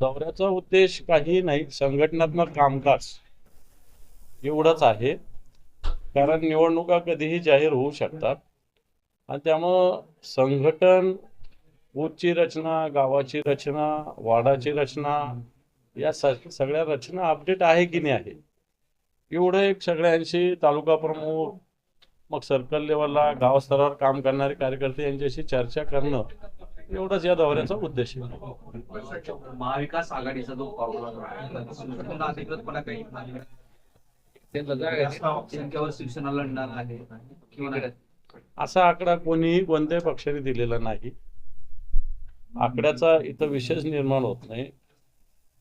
दौऱ्याचा उद्देश काही नाही संघटनात्मक कामकाज एवढंच आहे. कारण निवडणुका कधीही जाहीर होऊ शकतात. आणि त्यामुळं संघटन बूथची रचना गावाची रचना वाडाची रचना या सगळ्या रचना अपडेट आहे की नाही आहे? एवढं एक सगळ्यांशी तालुका प्रमुख मग सर्कल लेवलला गावस्तरावर काम करणारे कार्यकर्ते यांच्याशी चर्चा करणं एवढंच या दौऱ्याचा उद्देश आहे. महाविकास आघाडीचा जो अधिकृतपणा काही लढणार आहे. किंवा असा आकडा कोणीही कोणत्याही पक्षाने दिलेला नाही. आकड्याचा इथं विशेष निर्माण होत नाही.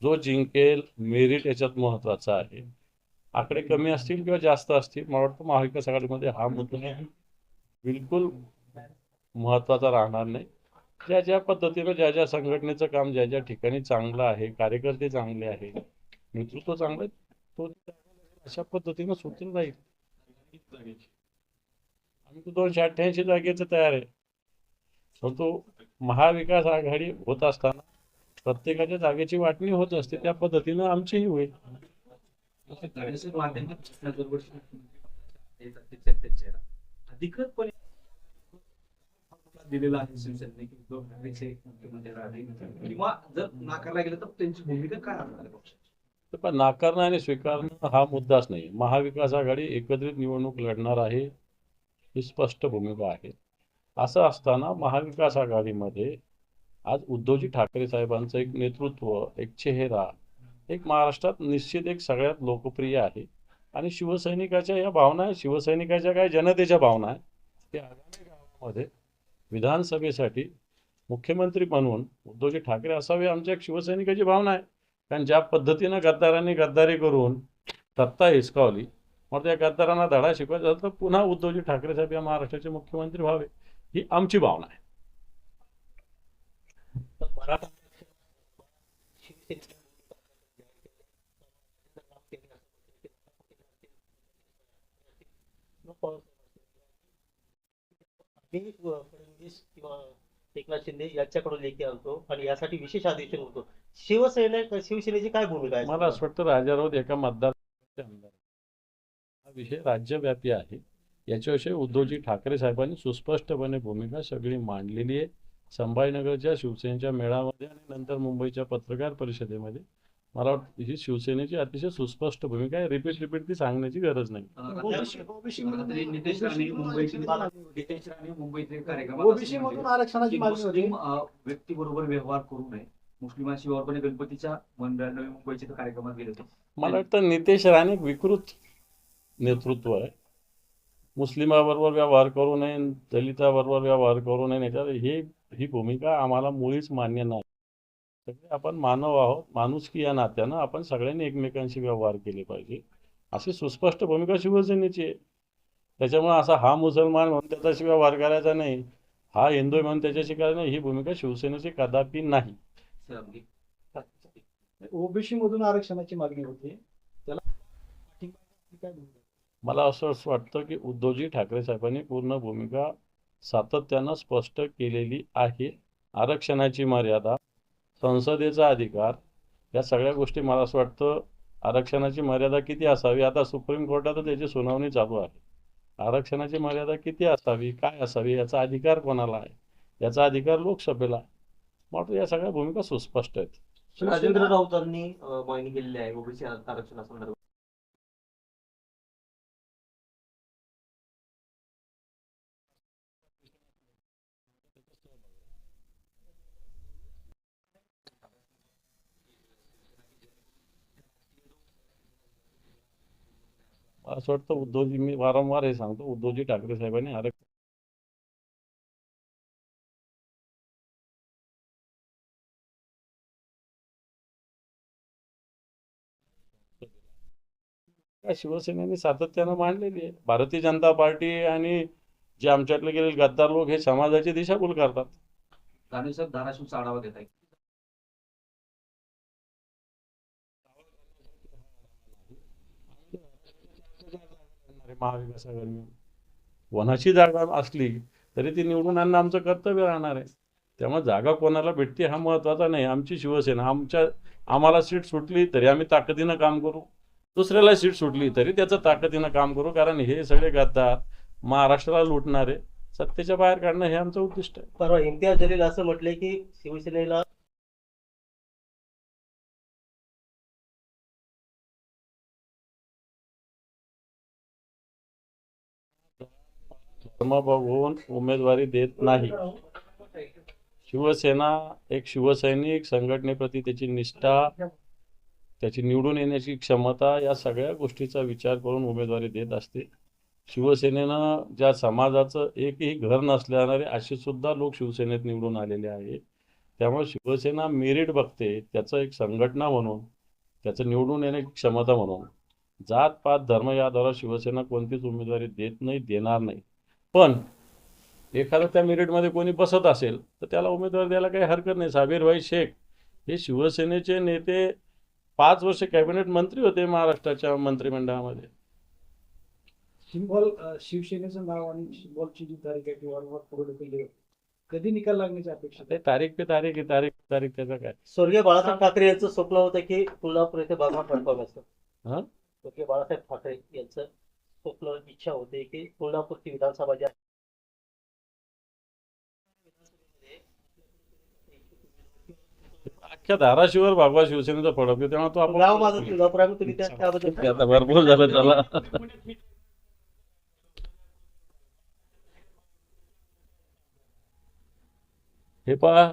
जो जिंकेल मेरिट याच्यात महत्त्वाचा आहे. आकडे कमी असतील किंवा जास्त असतील मला वाटतं महाविकास आघाडीमध्ये हा मुद्दा बिलकुल महत्त्वाचा राहणार नाही. ज्या ज्या पद्धतीनं ज्या ज्या संघटनेचं काम ज्या ज्या ठिकाणी चांगलं आहे कार्यकर्ते चांगले आहे नेतृत्व चांगलं आहे तो अशा पद्धतीनं सुचून राहील आम्ही तो दोनशे अठ्ठ्याऐंशी जागेचं तयार आहे. परंतु महाविकास आघाडी होत असताना प्रत्येकाच्या जागेची वाटणी होत असते त्या पद्धतीनं आमचीही होईल. अधिकृतपणे दिलेला आहे शिवसेनेने की उद्धव ठाकरेचे मुख्यमंत्री राहतील किंवा जर नाकारला गेलं तर त्यांची भूमिका काय असणार आहे पक्षाची? पण नाकारणं आणि स्वीकारणं हा मुद्दाच नाही. महाविकास आघाडी एकत्रित निवडणूक लढणार आहे ही स्पष्ट भूमिका आहे. असं असताना महाविकास आघाडीमध्ये आज उद्धवजी ठाकरे साहेबांचं एक नेतृत्व एक चेहरा एक महाराष्ट्रात निश्चित एक सगळ्यात लोकप्रिय आहे. आणि शिवसैनिकाच्या या भावना आहे शिवसैनिकाच्या काय जनतेच्या भावना आहे त्या आगामी काळामध्ये विधानसभेसाठी मुख्यमंत्री म्हणून उद्धवजी ठाकरे असावे आमच्या एक शिवसैनिकाची भावना आहे. कारण ज्या पद्धतीनं गद्दारांनी गद्दारी करून सत्ता हिसकावली मग त्या गद्दारांना धडा शिकवायचा तर पुन्हा उद्धवजी ठाकरे साहेब या महाराष्ट्राचे मुख्यमंत्री व्हावे ही आमची भावना आहे. मी फडणवीस किंवा एकनाथ शिंदे यांच्याकडून लेखी आणतो आणि यासाठी विशेष अधिवेशन होतो. शिवसेना शिवसेनेची काय भूमिका आहे? मला असं वाटतं राजाराऊत एका मतदार हा विषय राज्यव्यापी आहे. याच्याविषयी उद्धवजी ठाकरे साहेबांनी सुस्पष्टपणे भूमिका सगळी मांडलेली आहे. संभाजीनगरच्या शिवसेनेच्या मेळाव्यामध्ये आणि नंतर मुंबईच्या पत्रकार परिषदेमध्ये. मला वाटतं ही शिवसेनेची अतिशय सुस्पष्ट भूमिका आहे. रिपीट रिपीट ती सांगण्याची गरज नाही. नितेश राणे नितेश राणे अं, व्यक्तीबरोबर व्यवहार करू नये. मुस्लिमांशी गणपतीच्या मंडळ नवी मुंबईच्या कार्यक्रमात गेले होते. मला वाटतं नितेश राणे विकृत नेतृत्व आहे. मुस्लिमाबरोबर व्यवहार करू नये दलिताबरोबर व्यवहार करू नये याच्यात ही ही भूमिका आम्हाला मुळीच मान्य नाही सगळे आपण मानव आहोत माणुसकी या नात्यानं आपण सगळ्यांनी एकमेकांशी व्यवहार केले पाहिजे अशी सुस्पष्ट भूमिका शिवसेनेची आहे त्याच्यामुळे असा हा मुसलमान म्हणून त्याच्याशी व्यवहार करायचा नाही हा हिंदू म्हणून त्याच्याशी करायचा नाही ही भूमिका शिवसेनेची कदापि नाही. ओबीसी मधून आरक्षणाची मागणी होती त्याला? मला असं असं वाटतं की उद्धवजी ठाकरे साहेबांनी पूर्ण भूमिका सातत्यानं स्पष्ट केलेली आहे आरक्षणाची मर्यादा संसदेचा अधिकार या सगळ्या गोष्टी मला असं वाटतं आरक्षणाची मर्यादा किती असावी? आता सुप्रीम कोर्टात त्याची सुनावणी चालू आहे. आरक्षणाची मर्यादा किती असावी? काय असावी? याचा अधिकार कोणाला आहे? याचा अधिकार लोकसभेला आहे. वाटतं या सगळ्या भूमिका सुस्पष्ट आहेत. राजेंद्र राऊतांनी मागणी केलेली आहे. ओबीसी आरक्षणासंदर्भात. असं वाटतं उद्धवजी मी वारंवार हे सांगतो उद्धवजी ठाकरे साहेबांनी आरक्षण काय शिवसेनेने सातत्यानं मांडलेली आहे. भारतीय जनता पार्टी आणि जे आमच्यातले गेलेले गद्दार लोक हे समाजाची दिशाभूल करतात. दानवे साहेब धाराशिवचा आढावा देत आहे महाविकास आघाडी कोणाची जागा असली तरी ती निवडून आणणं आमचं कर्तव्य राहणार आहे. त्यामुळे जागा कोणाला भेटते हा महत्त्वाचा नाही. आमची शिवसेना आमच्या आम्हाला सीट सुटली तरी आम्ही ताकदीनं काम करू. दुसऱ्याला सीट सुटली तरी त्याचं ताकदीनं काम करू. कारण हे सगळे गद्दार महाराष्ट्राला लुटणारे सत्तेच्या बाहेर काढणं हे आमचं उद्दिष्ट आहे. परवा इम्तियाज जलील असं म्हटले की शिवसेनेला धर्म बघून उमेदवारी देत नाही. शिवसेना एक शिवसैनिक संघटनेप्रती त्याची निष्ठा त्याची निवडून येण्याची क्षमता या सगळ्या गोष्टीचा विचार करून उमेदवारी देत असते. शिवसेनेनं ज्या समाजाचं एकही घर नसल्याने असे सुद्धा लोक शिवसेनेत निवडून आलेले आहे. त्यामुळे शिवसेना मेरिट बघते त्याचं एक संघटना म्हणून त्याचं निवडून येण्याची क्षमता म्हणून. जात पात धर्म याद्वारा शिवसेना कोणतीच उमेदवारी देत नाही देणार नाही. पण एखादं त्या मेरिटमध्ये कोणी बसत असेल तर त्याला उमेदवारी द्यायला काही हरकत नाही साबीरभाई शेख हे शिवसेनेचे नेते पाच वर्ष कॅबिनेट मंत्री होते महाराष्ट्राच्या मंत्रिमंडळामध्ये सिम्बॉल शिवसेनेचं नाव आणि सिम्बॉलची जी तारीख आहे ती वारंवार पुढे ढकलली. कधी निकाल लागण्याची अपेक्षा आहे? ते तारीख पे तारीख आहे तारीख पे तारीख त्याचं काय स्वर्गीय बाळासाहेब ठाकरे यांचं स्वप्न होतं की तुळजापूर येथे बाबा परफॉर्मन्स हा? स्वर्गीय बाळासाहेब ठाकरे यांचं स्वप्न इच्छा होते की तुळजापूरची विधानसभा जी आहे. अख्ख्या धाराशिवर भागवा शिवसेनेचा फडक तेव्हा तो आपण गाव माझं तुळजापूर आहे तुम्ही त्या- त्याबद्दल ते आता भरपूर झालं त्याला. हे पहा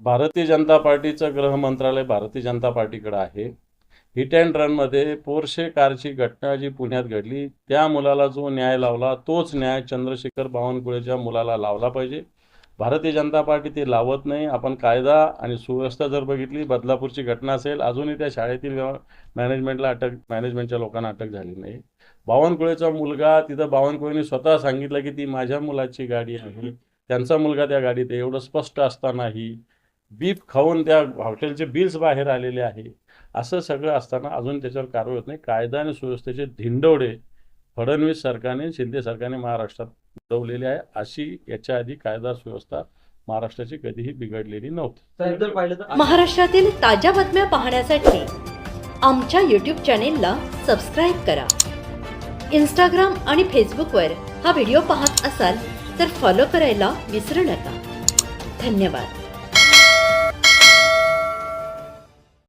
भारतीय जनता पार्टीचं गृह मंत्रालय भारतीय जनता पार्टीकडे आहे. हिट अँड रनमध्ये पोरशे कारची घटना जी पुण्यात घडली त्या मुलाला जो न्याय लावला तोच न्याय चंद्रशेखर बावनकुळेच्या मुलाला लावला पाहिजे. भारतीय जनता पार्टी ते लावत नाही. आपण कायदा आणि सुव्यवस्था जर बघितली बदलापूरची घटना असेल अजूनही त्या शाळेतील मॅनेजमेंटला अटक मॅनेजमेंटच्या लोकांना अटक झाली नाही. बावनकुळेचा मुलगा तिथं बावनकुळेने स्वतः सांगितलं की ती माझ्या मुलाची गाडी आहे. त्यांचा मुलगा त्या गाडीत आहे. एवढं स्पष्ट असतानाही बीप खाऊन त्या हॉटेलचे बिल्स बाहेर आलेले आहे. असं सगळं असताना अजून त्याच्यावर कारवाई होत नाही. कायदा आणि सुव्यवस्थेचे धिंडवडे फडणवीस सरकारने शिंदे सरकारने महाराष्ट्रात उडवलेली आहे. अशी याच्या आधी कायदा सुव्यवस्था महाराष्ट्राची कधीही बिघडलेली नव्हती. महाराष्ट्रातील ताज्या बातम्या पाहण्यासाठी आमच्या यूट्यूब चॅनेलला सबस्क्राईब करा. इंस्टाग्राम आणि फेसबुकवर हा व्हिडिओ पाहत असाल तर फॉलो करायला विसरू नका. धन्यवाद.